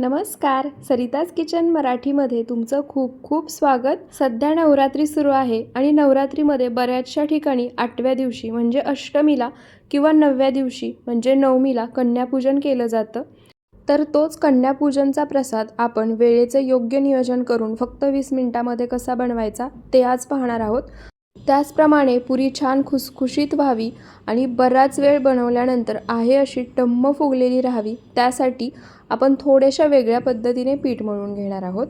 नमस्कार. सरिताज किचन मराठीमध्ये तुमचं खूप खूप स्वागत. सध्या नवरात्री सुरू आहे आणि नवरात्रीमध्ये बऱ्याचशा ठिकाणी आठव्या दिवशी म्हणजे अष्टमीला किंवा नवव्या दिवशी म्हणजे नवमीला कन्यापूजन केलं जातं. तर तोच कन्यापूजनचा प्रसाद आपण वेळेचं योग्य नियोजन करून फक्त वीस मिनिटामध्ये कसा बनवायचा ते आज पाहणार आहोत. त्याचप्रमाणे पुरी छान खुसखुशीत व्हावी आणि बराच वेळ बनवल्यानंतर आहे अशी टम्म फुगलेली राहावी त्यासाठी आपण थोड्याशा वेगळ्या पद्धतीने पीठ मळून घेणार आहोत.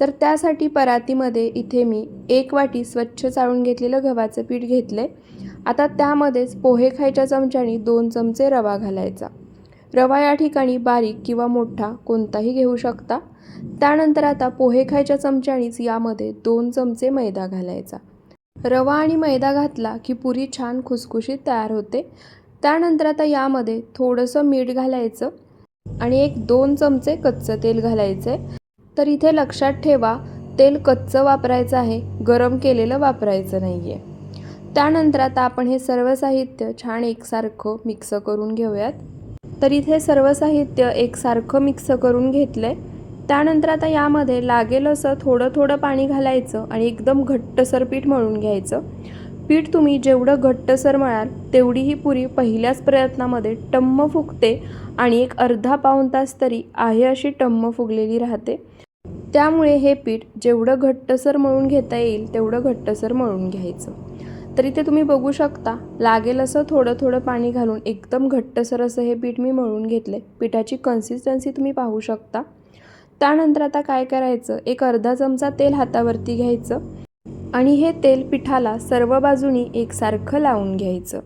तर त्यासाठी परातीमध्ये इथे मी एक वाटी स्वच्छ चाळून घेतलेलं गव्हाचं पीठ घेतलं आहे आता त्यामध्येच पोहे खायच्या चमच्याने दोन चमचे रवा घालायचा. रवा या ठिकाणी बारीक किंवा मोठा कोणताही घेऊ शकता. त्यानंतर आता पोहे खायच्या चमच्यानीच यामध्ये दोन चमचे मैदा घालायचा. रवा आणि मैदा घातला की पुरी छान खुसखुशीत तयार होते. त्यानंतर आता यामध्ये थोडंसं मीठ घालायचं आणि एक दोन चमचे कच्चं तेल घालायचं आहे तर इथे लक्षात ठेवा तेल कच्चं वापरायचं आहे गरम केलेलं वापरायचं नाही आहे त्यानंतर आता आपण हे सर्व साहित्य छान एकसारखं मिक्स करून घेऊयात. तर इथे सर्व साहित्य एकसारखं मिक्स करून घेतलं आहे त्यानंतर आता यामध्ये लागेल असं थोडं थोडं पाणी घालायचं आणि एकदम घट्टसर पीठ मळून घ्यायचं. पीठ तुम्ही जेवढं घट्टसर मळाल तेवढी ही पुरी पहिल्याच प्रयत्नामध्ये टम्म फुगते आणि एक अर्धा पाऊण तास तरी आहे अशी टम्म फुगलेली राहते. त्यामुळे हे पीठ जेवढं घट्टसर मळून घेता येईल तेवढं घट्टसर मळून घ्यायचं. तर इथे तुम्ही बघू शकता लागेल असं थोडं थोडं पाणी घालून एकदम घट्टसर असं हे पीठ मी मळून घेतले पिठाची कन्सिस्टन्सी तुम्ही पाहू शकता. त्यानंतर आता काय करायचं? एक अर्धा चमचा तेल हातावरती घ्यायचं आणि हे तेल पिठाला सर्व बाजूनी एकसारखं लावून घ्यायचं.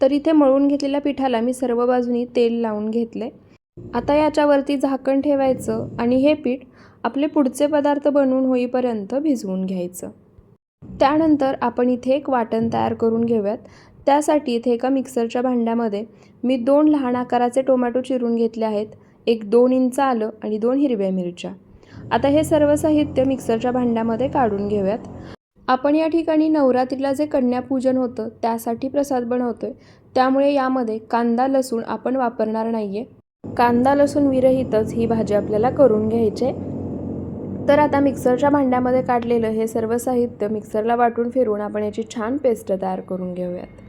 तर इथे मळून घेतलेल्या पिठाला मी सर्व बाजूनी तेल लावून घेतले. आता याच्यावरती झाकण ठेवायचं आणि हे पीठ आपले पुढचे पदार्थ बनवून होईपर्यंत भिजवून घ्यायचं. त्यानंतर आपण इथे एक वाटण तयार करून घेऊयात. त्यासाठी इथे एका मिक्सरच्या भांड्यामध्ये मी दोन लहान आकाराचे टोमॅटो चिरून घेतले आहेत. एक दोन इंच आलं आणि दोन हिरव्या मिरच्या. आता हे सर्व साहित्य मिक्सरच्या भांड्यामध्ये काढून घेऊयात. आपण या ठिकाणी नवरात्रीला जे कन्यापूजन होतं त्यासाठी प्रसाद बनवतोय. त्यामुळे यामध्ये कांदा लसूण आपण वापरणार नाही आहे कांदा लसूण विरहितच ही भाजी आपल्याला करून घ्यायची तर आता मिक्सरच्या भांड्यामध्ये काढलेलं हे सर्व साहित्य मिक्सरला वाटून फिरवून आपण याची छान पेस्ट तयार करून घेऊयात.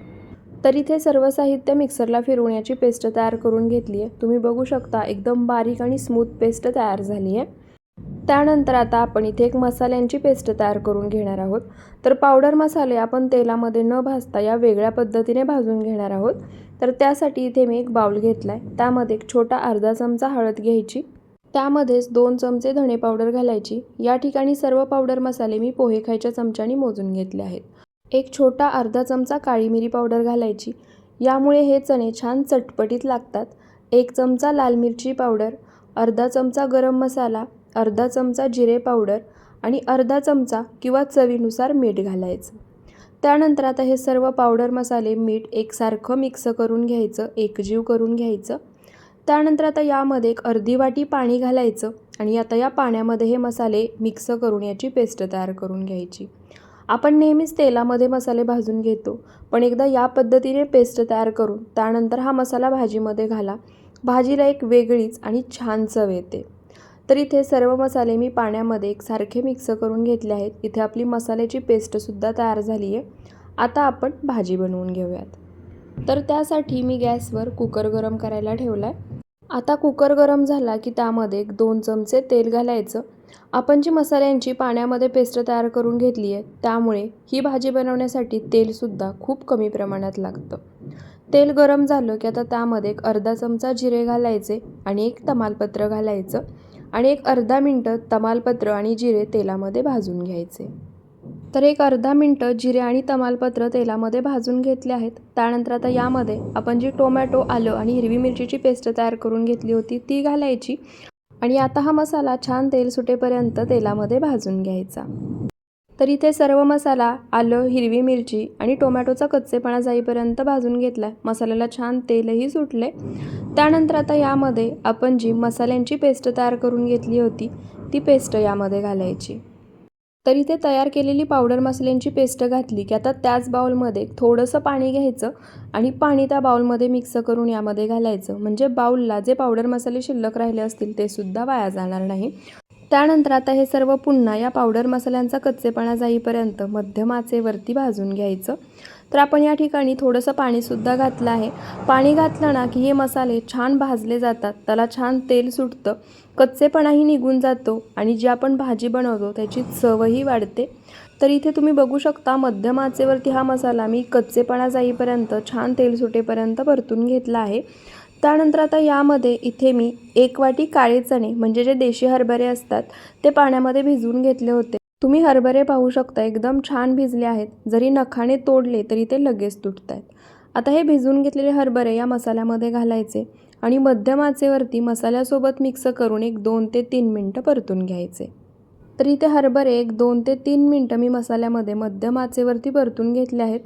तर इथे सर्व साहित्य मिक्सरला फिरवून याची पेस्ट तयार करून घेतली आहे तुम्ही बघू शकता एकदम बारीक आणि स्मूथ पेस्ट तयार झाली आहे त्यानंतर आता आपण इथे एक मसाल्यांची पेस्ट तयार करून घेणार आहोत. तर पावडर मसाले आपण तेलामध्ये न भाजता या वेगळ्या पद्धतीने भाजून घेणार आहोत. तर त्यासाठी इथे मी एक बाउल घेतला आहे त्यामध्ये एक छोटा अर्धा चमचा हळद घ्यायची. त्यामध्येच दोन चमचे धणे पावडर घालायची. या ठिकाणी सर्व पावडर मसाले मी पोहे खायच्या चमच्याने मोजून घेतले आहेत. एक छोटा अर्धा चमचा काळी मिरी पावडर घालायची. यामुळे हे चणे छान चटपटीत लागतात. एक चमचा लाल मिरची पावडर अर्धा चमचा गरम मसाला अर्धा चमचा जिरे पावडर आणि अर्धा चमचा किंवा चवीनुसार मीठ घालायचं. त्यानंतर आता हे सर्व पावडर मसाले मीठ एकसारखं मिक्स करून घ्यायचं एकजीव करून घ्यायचं. त्यानंतर आता यामध्ये एक अर्धी वाटी पाणी घालायचं आणि आता या पाण्यामध्ये हे मसाले मिक्स करून याची पेस्ट तयार करून घ्यायची. आपण नेहमीच तेलामध्ये मसाले भाजून घेतो. पण एकदा या पद्धतीने पेस्ट तयार करून त्यानंतर हा मसाला भाजीमध्ये घाला. भाजीला एक वेगळीच आणि छान चव येते. तर इथे सर्व मसाले मी पाण्यामध्ये एक सारखे मिक्स करून घेतले आहेत. इथे आपली मसाल्याची पेस्टसुद्धा तयार झाली आहे. आता आपण भाजी बनवून घेऊयात. तर त्यासाठी मी गॅसवर कुकर गरम करायला ठेवला आहे आता कुकर गरम झाला की त्यामध्ये एक दोन चमचे तेल घालायचं. आपण जी मसाल्यांची पाण्यामध्ये पेस्ट तयार करून घेतली आहे त्यामुळे ही भाजी बनवण्यासाठी तेलसुद्धा खूप कमी प्रमाणात लागतं. तेल गरम झालं की आता त्यामध्ये एक अर्धा चमचा जिरे घालायचे आणि एक तमालपत्र घालायचं आणि एक अर्धा मिनटं तमालपत्र आणि जिरे तेलामध्ये भाजून घ्यायचे. तर एक अर्धा मिनटं जिरे आणि तमालपत्र तेलामध्ये भाजून घेतले आहेत. त्यानंतर आता यामध्ये आपण जी टोमॅटो आलं आणि हिरवी मिरचीची पेस्ट तयार करून घेतली होती ती घालायची. आणि आता हा मसाला छान तेल सुटेपर्यंत तेलामध्ये भाजून घ्यायचा. तर इथे सर्व मसाला आलं हिरवी मिरची आणि टोमॅटोचा कच्चेपणा जाईपर्यंत भाजून घेतला मसाल्याला छान तेलही सुटले. त्यानंतर आता यामध्ये आपण जी मसाल्यांची पेस्ट तयार करून घेतली होती ती पेस्ट यामध्ये घालायची. तर इथे तयार केलेली पावडर मसाल्यांची पेस्ट घातली की आता त्याच बाउलमध्ये थोडंसं पाणी घ्यायचं आणि पाणी त्या बाउलमध्ये मिक्स करून यामध्ये घालायचं. म्हणजे बाउलला जे पावडर मसाले शिल्लक राहिले असतील ते सुद्धा वाया जाणार नाही. त्यानंतर आता हे सर्व पुन्हा या पावडर मसाल्यांचा कच्चेपणा जाईपर्यंत मध्यम आचेवरती भाजून घ्यायचं. तर आपण या ठिकाणी थोडंसं पाणीसुद्धा घातलं आहे. पाणी घातलं ना की हे मसाले छान भाजले जातात. त्याला छान तेल सुटतं. कच्चेपणाही निघून जातो आणि जी आपण भाजी बनवतो त्याची चवही वाढते. तर इथे तुम्ही बघू शकता मध्यम आचेवरती हा मसाला मी कच्चेपणा जाईपर्यंत छान तेल सुटेपर्यंत परतून घेतला आहे. त्यानंतर आता यामध्ये इथे मी एक वाटी काळे चणे म्हणजे जे देशी हरभरे असतात ते पाण्यामध्ये भिजवून घेतले होते. तुम्ही हरभरे पाहू शकता एकदम छान भिजले आहेत. जरी नखाने तोडले तरी ते लगेच तुटत आहेत आता हे भिजवून घेतलेले हरभरे या मसाल्यामध्ये घालायचे आणि मध्यम आचेवरती मसाल्यासोबत मिक्स करून एक दोन ते तीन मिनटं परतून घ्यायचे. तर इथे हरभरे एक दोन ते तीन मिनटं मी मसाल्यामध्ये मध्यम आचेवरती परतून घेतले आहेत.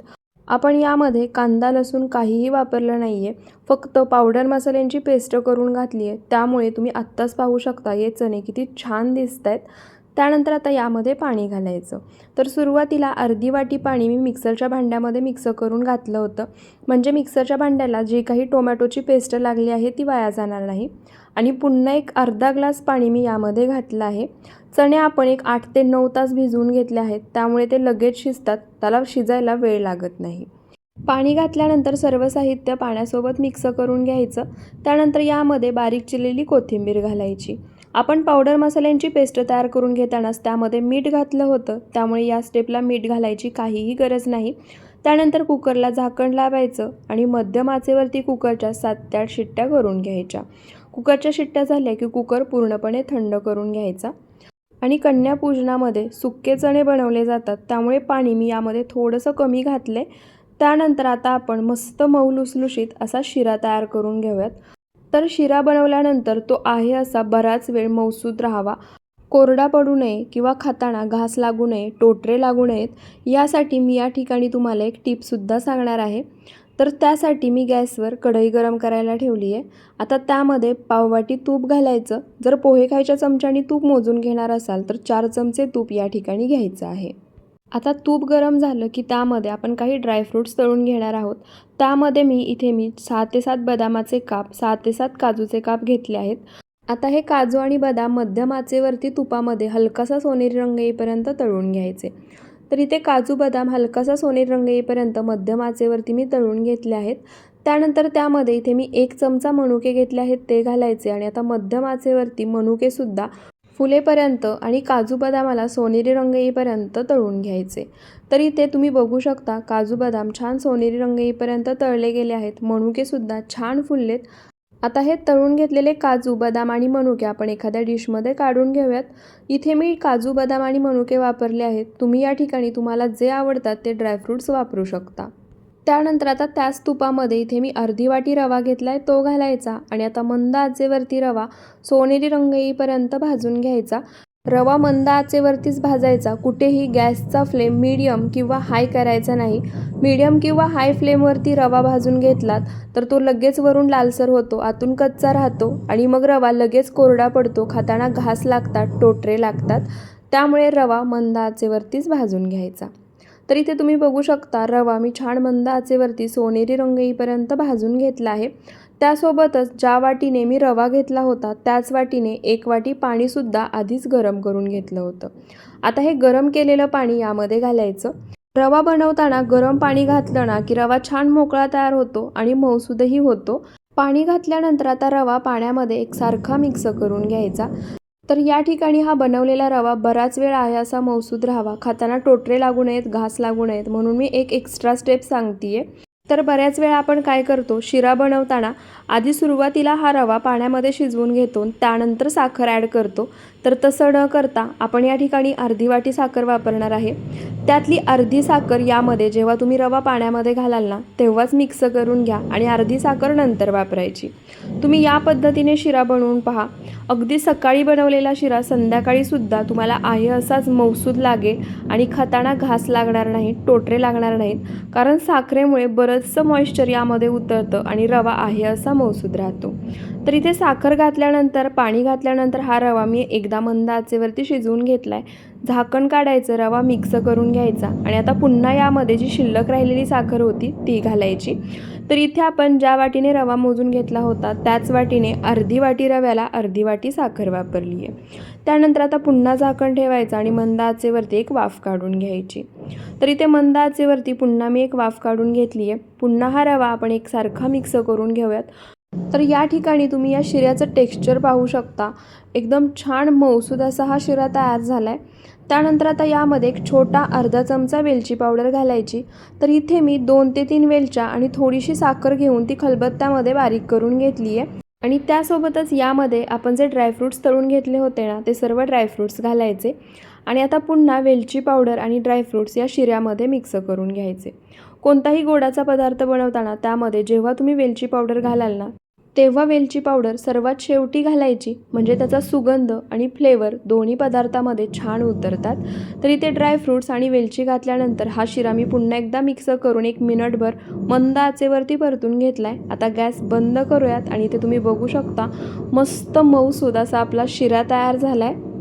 आपण यामध्ये कांदा लसूण काहीही वापरलं नाही आहे फक्त पावडर मसाल्यांची पेस्ट करून घातली आहे त्यामुळे तुम्ही आत्ताच पाहू शकता हे चणे किती छान दिसत आहेत त्यानंतर आता यामध्ये पाणी घालायचं. तर सुरुवातीला अर्धी वाटी पाणी मी मिक्सरच्या भांड्यामध्ये मिक्स करून घातलं होतं. म्हणजे मिक्सरच्या भांड्याला जी काही टोमॅटोची पेस्ट लागली आहे ती वाया जाणार नाही. आणि पुन्हा एक अर्धा ग्लास पाणी मी यामध्ये घातलं आहे. चणे आपण एक आठ ते नऊ तास भिजवून घेतले आहेत. त्यामुळे ते लगेच शिजतात. त्याला शिजायला वेळ लागत नाही. पाणी घातल्यानंतर सर्व साहित्य पाण्यासोबत मिक्स करून घ्यायचं. त्यानंतर यामध्ये बारीक चिरलेली कोथिंबीर घालायची. आपण पावडर मसाल्यांची पेस्ट तयार करून घेतानाच त्यामध्ये मीठ घातलं होतं. त्यामुळे या स्टेपला मीठ घालायची काहीही गरज नाही. त्यानंतर कुकरला झाकण लावायचं आणि मध्यम आचेवरती कुकरच्या सात ते आठ शिट्ट्या करून घ्यायच्या. कुकरच्या शिट्ट्या झाल्या की कुकर पूर्णपणे थंड करून घ्यायचा. आणि कन्यापूजनामध्ये सुक्के चणे बनवले जातात. त्यामुळे पाणी मी यामध्ये थोडंसं कमी घातले त्यानंतर आता आपण मस्त मऊ लुसलुशीत असा शिरा तयार करून घेऊयात. तर शिरा बनवल्यानंतर तो आहे असा बराच वेळ मौसूद राहावा. कोरडा पडू नये किंवा खाताना घास लागू नये टोटरे लागू नयेत यासाठी मी या ठिकाणी तुम्हाला एक टिपसुद्धा सांगणार आहे. तर त्यासाठी मी गॅसवर कढई गरम करायला ठेवली आहे. आता त्यामध्ये पाववाटी तूप घालायचं. जर पोहे खायच्या चमच्याने तूप मोजून घेणार असाल तर चार चमचे तूप या ठिकाणी घ्यायचं आहे. आता तूप गरम झालं की त्यामध्ये आपण काही ड्रायफ्रूट्स तळून घेणार आहोत. त्यामध्ये मी इथे मी सहा ते सात बदामाचे काप सहा ते सात काजूचे काप घेतले आहेत. आता हे काजू आणि बदाम मध्यम आचेवरती तुपामध्ये हलकासा सोनेरी रंग येईपर्यंत तळून घ्यायचे. तर इथे काजू बदाम हलकासा सोनेरी रंग येईपर्यंत मध्यम आचेवरती मी तळून घेतले आहेत. त्यानंतर त्यामध्ये इथे मी एक चमचा मनुके घेतले आहेत ते घालायचे आणि आता मध्यम आचेवरती मनुकेसुद्धा फुलेपर्यंत आणि काजू बदामाला सोनेरी रंग येईपर्यंत तळून घ्यायचे. तर इथे तुम्ही बघू शकता काजू बदाम छान सोनेरी रंग येईपर्यंत तळले गेले आहेत. मनुकेसुद्धा छान फुललेत. आता हे तळून घेतलेले काजू बदाम आणि मनुके आपण एखाद्या डिशमध्ये काढून घेऊयात. इथे मी काजू बदाम आणि मनुके वापरले आहेत. तुम्ही या ठिकाणी तुम्हाला जे आवडतात ते ड्रायफ्रूट्स वापरू शकता. त्यानंतर आता त्याच तुपामध्ये इथे मी अर्धी वाटी रवा घेतला आहे तो घालायचा आणि आता मंद आचेवरती रवा सोनेरी रंग येईपर्यंत भाजून घ्यायचा. रवा मंद आचेवरतीच भाजायचा कुठेही गॅसचा फ्लेम मीडियम किंवा हाय करायचा नाही. मीडियम किंवा हाय फ्लेमवरती रवा भाजून घेतलात तर तो लगेच वरून लालसर होतो आतून कच्चा राहतो आणि मग रवा लगेच कोरडा पडतो खाताना घास लागतात टोटरे लागतात. त्यामुळे रवा मंद आचेवरतीच भाजून घ्यायचा. तर इथे तुम्ही बघू शकता रवा मी छान मंद आचेवरती सोनेरी रंग येईपर्यंत भाजून घेतला आहे. त्यासोबतच ज्या वाटीने मी रवा घेतला होता त्याच वाटीने एक वाटी पाणीसुद्धा आधीच गरम करून घेतलं होतं. आता हे गरम केलेलं पाणी यामध्ये घालायचं. रवा बनवताना गरम पाणी घातलं ना की रवा छान मोकळा तयार होतो आणि मऊसूदही होतो. पाणी घातल्यानंतर आता रवा पाण्यामध्ये एकसारखा मिक्स करून घ्यायचा. तर या ठिकाणी हा बनवलेला रवा बराच वेळ आहे असा मौसूद राहावा. खाताना टोटरे लागू नयेत घास लागू नयेत म्हणून मी एक एक्स्ट्रा स्टेप सांगते तर बऱ्याच वेळा आपण काय करतो शिरा बनवताना आधी सुरुवातीला हा रवा पाण्यामध्ये शिजवून घेतो त्यानंतर साखर ॲड करतो. तर तसं न करता आपण या ठिकाणी अर्धी वाटी साखर वापरणार आहे. त्यातली अर्धी साखर यामध्ये जेव्हा तुम्ही रवा पाण्यामध्ये घालाल ना तेव्हाच मिक्स करून घ्या आणि अर्धी साखर नंतर वापरायची. तुम्ही या पद्धतीने शिरा बनवून पहा. अगदी सकाळी बनवलेला शिरा संध्याकाळीसुद्धा तुम्हाला आहे असाच मौसूद लागेल आणि खाताना घास लागणार नाही टोटरे लागणार नाहीत. कारण साखरेमुळे बरंचसं मॉइश्चर यामध्ये उतरतं आणि रवा आहे असा मौसूद राहतो. तर इथे साखर घातल्यानंतर पाणी घातल्यानंतर हा रवा मी एकदा मंद आचेवरती शिजवून घेतला आहे झाकण काढायचं रवा मिक्स करून घ्यायचा आणि आता पुन्हा यामध्ये जी शिल्लक राहिलेली साखर होती ती घालायची. तर इथे आपण ज्या वाटीने रवा मोजून घेतला होता त्याच वाटीने अर्धी वाटी रव्याला अर्धी वाटी साखर वापरली आहे त्यानंतर आता पुन्हा झाकण ठेवायचं आणि मंद आचेवरती एक वाफ काढून घ्यायची. तर इथे मंद आचेवरती पुन्हा मी एक वाफ काढून घेतली आहे पुन्हा हा रवा आपण एकसारखा मिक्स करून घेऊयात. तर या ठिकाणी तुम्ही या शिऱ्याचं टेक्स्चर पाहू शकता. एकदम छान मऊसूद असा हा शिरा तयार झाला आहे त्यानंतर आता यामध्ये एक छोटा अर्धा चमचा वेलची पावडर घालायची. तर इथे मी दोन ते तीन वेलच्या आणि थोडीशी साखर घेऊन ती खलबत्त्यामध्ये बारीक करून घेतली आहे आणि त्यासोबतच यामध्ये आपण जे ड्रायफ्रूट्स तळून घेतले होते ना ते सर्व ड्रायफ्रूट्स घालायचे. आणि आता पुन्हा वेलची पावडर आणि ड्रायफ्रूट्स या शिऱ्यामध्ये मिक्स करून घ्यायचे. कोणताही गोडाचा पदार्थ बनवताना त्यामध्ये जेव्हा तुम्ही वेलची पावडर घालाल ना तेव्हा वेलची पावडर सर्वात शेवटी घालायची म्हणजे त्याचा सुगंध आणि फ्लेवर दोन्ही पदार्थामध्ये छान उतरतात. तर इथे ड्रायफ्रूट्स आणि वेलची घातल्यानंतर हा शिरा मी पुन्हा एकदा मिक्स करून एक मिनटभर मंद आचेवरती परतून घेतला आहे आता गॅस बंद करूयात आणि इथे तुम्ही बघू शकता मस्त मऊसूद असा आपला शिरा तयार झाला आहे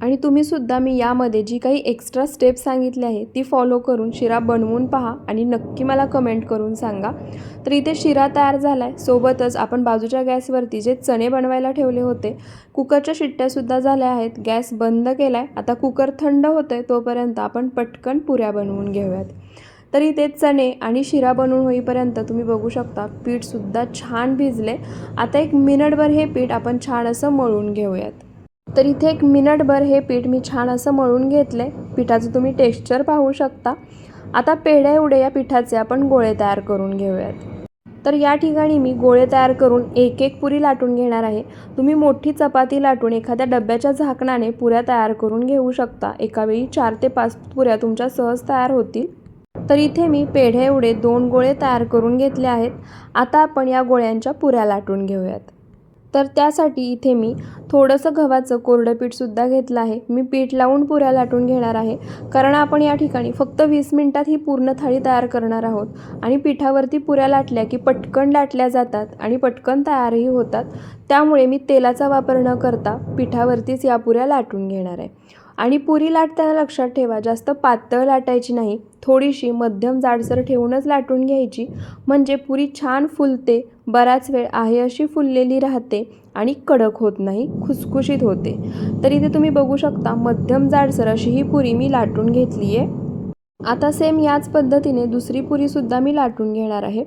आणि तुम्हीसुद्धा मी यामध्ये जी काही एक्स्ट्रा स्टेप सांगितली आहे ती फॉलो करून शिरा बनवून पहा आणि नक्की मला कमेंट करून सांगा. तर इथे शिरा तयार झाला आहे सोबतच आपण बाजूच्या गॅसवरती जे चणे बनवायला ठेवले होते कुकरच्या शिट्ट्यासुद्धा झाल्या आहेत. गॅस बंद केला आहे आता कुकर थंड होतं आहे तोपर्यंत आपण पटकन पुऱ्या बनवून घेऊयात. तर इथे चणे आणि शिरा बनवून होईपर्यंत तुम्ही बघू शकता पीठसुद्धा छान भिजले. आता एक मिनटभर हे पीठ आपण छान असं मळून घेऊयात. तर इथे एक मिनटभर हे पीठ मी छान असं मळून घेतलं आहे पिठाचं तुम्ही टेक्स्चर पाहू शकता. आता पेढ्या एवढे या पिठाचे आपण गोळे तयार करून घेऊयात. तर या ठिकाणी मी गोळे तयार करून एक एक पुरी लाटून घेणार आहे. तुम्ही मोठी चपाती लाटून एखाद्या डब्याच्या झाकणाने पुऱ्या तयार करून घेऊ शकता. एकावेळी चार ते पाच पुऱ्या तुमच्या सहज तयार होतील. तर इथे मी पेढे एवढे दोन गोळे तयार करून घेतले आहेत. आता आपण या गोळ्यांच्या पुऱ्या लाटून घेऊयात. तर त्यासाठी इथे मी थोडंसं गव्हाचं कोरडं पीठसुद्धा घेतलं आहे. मी पीठ लावून पुऱ्या लाटून घेणार आहे. कारण आपण या ठिकाणी फक्त वीस मिनटात ही पूर्ण थाळी तयार करणार आहोत. आणि पिठावरती पुऱ्या लाटल्या की पटकन लाटल्या जातात आणि पटकन तयारही होतात. त्यामुळे मी तेलाचा वापर न करता पिठावरतीच या पुऱ्या लाटून घेणार आहे. आणि पुरी लाटताना लक्षात ठेवा जास्त पातळ लाटायची नाही. थोडीशी मध्यम जाडसर ठेवूनच लाटून घ्यायची. म्हणजे पुरी छान फुलते बराच वेळ आहे अशी फुललेली राहते आणि कडक होत नाही खुसखुशीत होते. तर इथे तुम्ही बघू शकता मध्यम जाडसर अशी ही पुरी मी लाटून घेतली आहे. आता सेम याच पद्धतीने दुसरी पुरीसुद्धा मी लाटून घेणार आहे.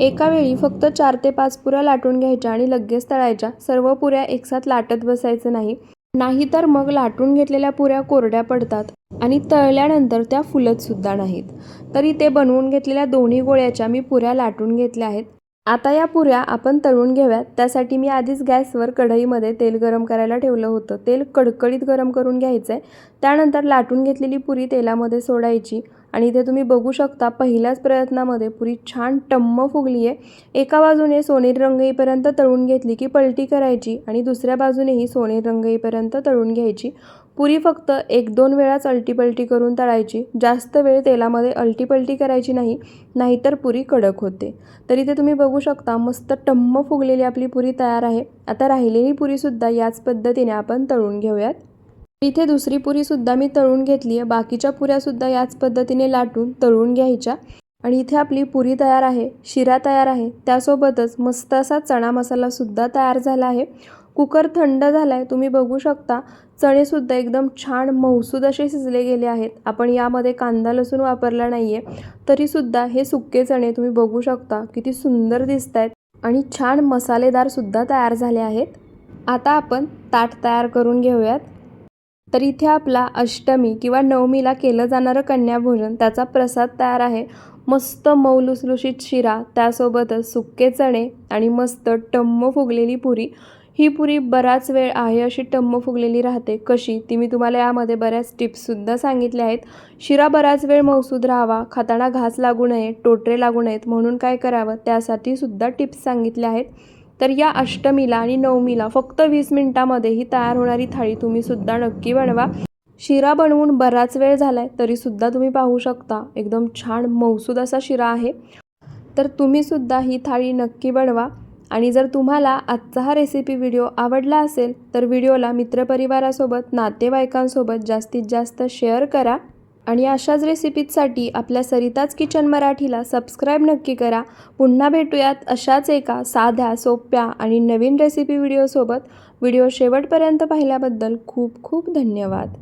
एका वेळी फक्त चार ते पाच पुऱ्या लाटून घ्यायच्या आणि लगेच तळायच्या. सर्व पुऱ्या एकसाथ लाटत बसायचं नाही. नाहीतर मग लाटून घेतलेल्या पुऱ्या कोरड्या पडतात आणि तळल्यानंतर त्या फुलतसुद्धा नाहीत. तरी ते बनवून घेतलेल्या दोन्ही गोळ्याच्या मी पुऱ्या लाटून घेतल्या आहेत. आता या पुऱ्या आपण तळून घेऊयात. त्यासाठी मी आधीच गॅसवर कढईमध्ये तेल गरम करायला ठेवलं होतं. तेल कडकडीत गरम करून घ्यायचं आहे त्यानंतर लाटून घेतलेली पुरी तेलामध्ये सोडायची. आणि इथे तुम्ही बघू शकता पहिल्याच प्रयत्नामध्ये पुरी छान टम्म फुगली आहे एका बाजूने सोनेरी रंग येईपर्यंत तळून घेतली की पलटी करायची आणि दुसऱ्या बाजूनेही सोनेरी रंग येईपर्यंत तळून घ्यायची. पुरी फक्त एक दोन वेळाच अलटीपलटी करून तळायची. जास्त वेळ तेलामध्ये अलटीपलटी करायची नाही नाहीतर पुरी कडक होते. तर इथे तुम्ही बघू शकता मस्त टम्म फुगलेली आपली पुरी तयार आहे. आता राहिलेली पुरीसुद्धा याच पद्धतीने आपण तळून घेऊयात. इथे दुसरी पुरीसुद्धा मी तळून घेतली आहे. बाकीच्या पुऱ्यासुद्धा याच पद्धतीने लाटून तळून घ्यायच्या. आणि इथे आपली पुरी तयार आहे शिरा तयार आहे. त्यासोबतच मस्त असा चणा मसालासुद्धा तयार झाला आहे. कुकर थंड झाला आहे तुम्ही बघू शकता. चणेसुद्धा एकदम छान मऊसूद असे शिजले गेले आहेत. आपण यामध्ये कांदा लसूण वापरला नाही आहे तरीसुद्धा हे सुके चणे तुम्ही बघू शकता. किती सुंदर दिसत आहेत आणि छान मसालेदारसुद्धा तयार झाले आहेत. आता आपण ताट तयार करून घेऊयात. तर इथे आपला अष्टमी किंवा नवमीला केलं जाणारं कन्याभोजन त्याचा प्रसाद तयार आहे. मस्त मऊ लुसलुशीत शिरा त्यासोबतच सुके चणे आणि मस्त टम्म फुगलेली पुरी. ही पुरी बराच वेळ आहे अशी टम्म फुगलेली राहते. कशी? ती मी तुम्हाला यामध्ये बऱ्याच टिप्ससुद्धा सांगितल्या आहेत. शिरा बराच वेळ मौसूद राहावा खाताना घास लागू नये टोटरे लागू नयेत म्हणून काय करावं? त्यासाठी सुद्धा टिप्स सांगितल्या आहेत. तर या अष्टमीला आणि नवमीला फक्त वीस मिनिटामध्ये ही तयार होणारी थाळी तुम्ही सुद्धा नक्की बनवा. शिरा बनवून बराच वेळ झाला आहे तरीसुद्धा तुम्ही पाहू शकता. एकदम छान मौसूद असा शिरा आहे. तर तुम्हीसुद्धा ही थाळी नक्की बनवा. आणि जर तुम्हाला आजचा हा रेसिपी व्हिडिओ आवडला असेल तर व्हिडिओला मित्रपरिवारासोबत नातेवाईकांसोबत जास्तीत जास्त शेअर करा. आणि अशाच रेसिपीजसाठी आपल्या सरिताज किचन मराठीला सबस्क्राईब नक्की करा. पुन्हा भेटूयात अशाच एका साध्या सोप्या आणि नवीन रेसिपी व्हिडिओसोबत व्हिडिओ शेवटपर्यंत पाहिल्याबद्दल खूप खूप धन्यवाद.